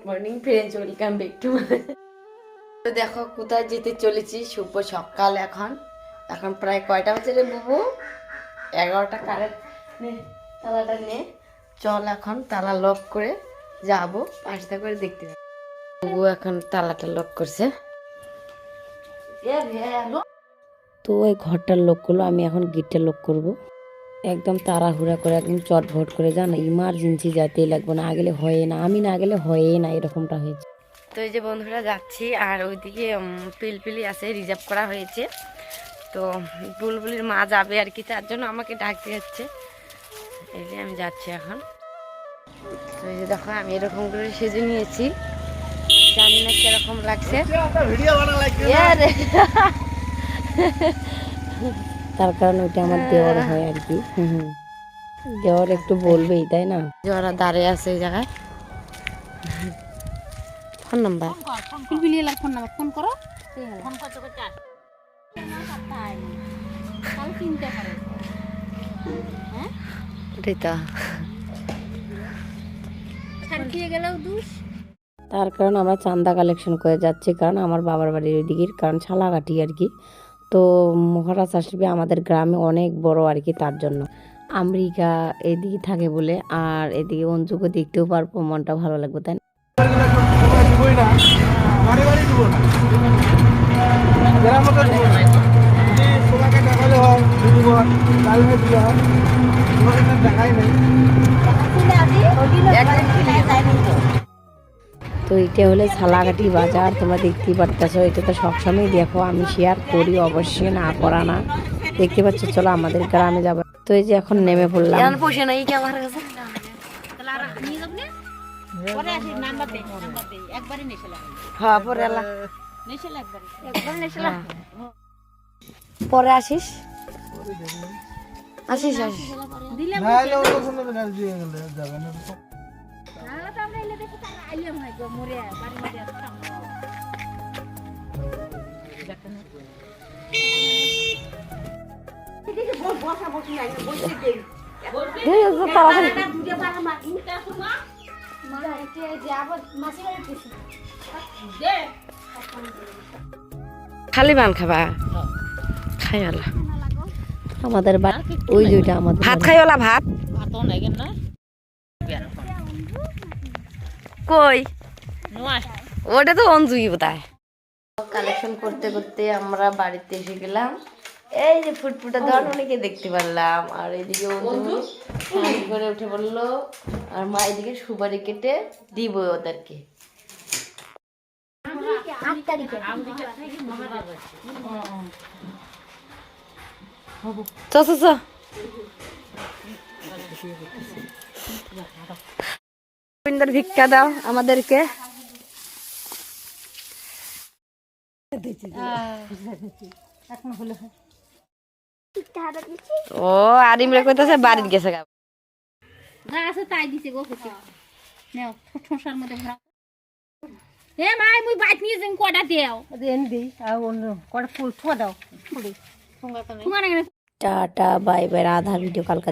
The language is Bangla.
Morning friends welcome back to তো দেখো কোথায় যেতে চলেছি? শুভ সকাল এখন। এখন প্রায় কয়টা হচ্ছে রে বুবু? এগারোটা কারেন্ট নে তালাটা নে। চল এখন তালা লক করে যাব। পাঁচটা করে দেখতে যাব। বুবু এখন তালাটা লক করছে। তো ওই ঘরটার লক করল আমি এখন গেটটা লক করব। একদম তাড়াহুড়া করে একদম চটভট করে জানো ইমার্জেন্সি যাতেই লাগবে না গেলে হয় না আমি না গেলে হয়ে না এরকমটা হয়েছে। তো এই যে বন্ধুরা যাচ্ছি আর ওইদিকে পিলপিলি আছে রিজার্ভ করা হয়েছে। তো বুলবুলির মা যাবে আর কি তার জন্য আমাকে ডাকতে যাচ্ছে। এই যে আমি যাচ্ছি এখন। তো এই যে দেখো আমি এরকম করে সেজে নিয়েছি। জানি না কীরকম লাগছে। এ রে। তার কারণ ওইটা আমার দেওয়ার হয় আর কি। দেওয়ার একটু বলবেই তাই না? যারা দাঁড়িয়ে আছে এই জায়গায়। Phone number. Phone number phone করো ফোন করতে করতে তার কারণ আমরা চান্দা কালেকশন করে যাচ্ছি কারণ আমার বাবার বাড়ির ওইদিকে কারণ ছালাকাটি আর কি। তো মহারাজ আসবে আমাদের গ্রামে অনেক বড় আর কি তার জন্য। আমেরিকা এদিকে থাকে বলে আর এদিকে অঞ্জুকে দেখতেও পারব মনটা ভালো লাগবে তাই দেখাই নেই। তো এটা হলে ছালাকাটি বাজার তোমরা দেখতেই পারতেছো এটা তো সবসময় দেখো আমি শেয়ার করি অবশ্যই না করা না। দেখতে পাচ্ছ চলো আমাদের গ্রামে যাব। তো এই যে এখন নেমে পড়লাম। হ্যাঁ পরে আসিস। আসিস আসিস। হয় গো মরে বাড়ি মরে। খালি পান খাবা। খাই ওলা আমাদের বা- ওই দুইটা আমাদের ভাত খাই ওলা ভাত। ভাতও নাই কেন? না কই? ওটা তো অঞ্জুই বোধহয়। কালেকশন করতে করতে আমরা বাড়িতে এসে গেলাম। এই যে ফুটফুটে ধর অনেকে দেখতে পারলাম। আর এদিকে করে উঠে বলল আর মা এদিকে সুপারি কেটে দিব ওদেরকে। চ চ চ। রবীন্দ্র ভিক্ষা দাও আমাদেরকে ও আর ইমরা কইতাছে বাড়ির গেছে গা আছে তাই দিছে গো খুশি নেও ঠোঁসার মধ্যে ভরা এ মাই মুই বাইক নিয়ে যাই কটা দেও এনে দিই আর অন্য কটা ফুল ছোঁয়া দাও ফুলে তোমার টাটা বাই বাই আধা ভিডিও কালকা